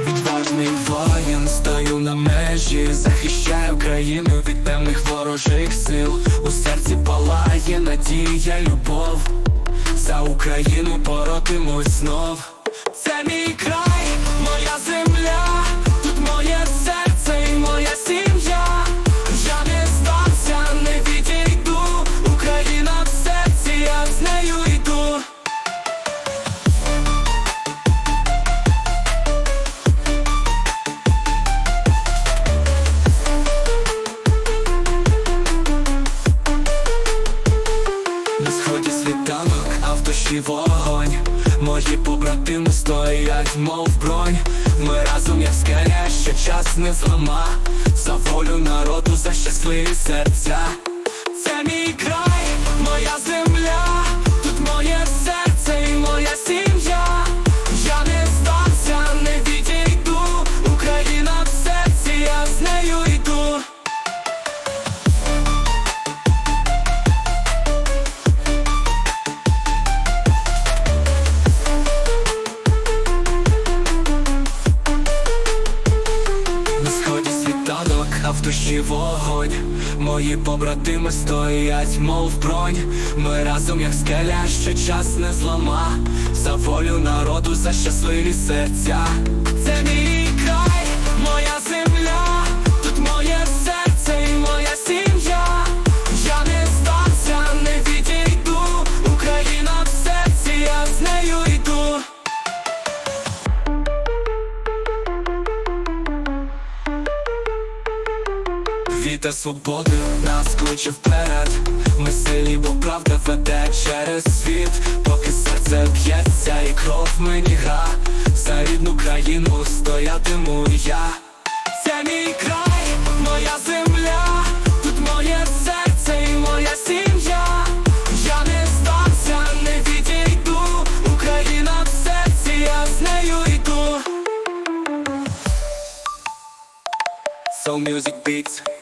відважний воїн, стою на межі, захищаю країну від темних ворожих сил. У серці палає надія, любов. За Україну боротимусь знов. Це мій край, душі вогонь. Мої побратими стоять, мов бронь. Ми разом, як скеля, що час не злама, За волю народу, за щасливі серця а в душі вогонь. Мої побратими стоять, мов бронь. Ми разом, як скеля, що час не злома. За волю народу, за щасливі серця. Це мій Вітер свободи нас кличе вперед. Ми сильні, бо правда веде через світ. Поки серце б'ється і кров мені гра. За рідну країну стоятиму я. Це мій край, моя земля, тут моє серце і моя сім'я. Я не здамся, не відійду. Україна в серці, я з нею йду. So music beats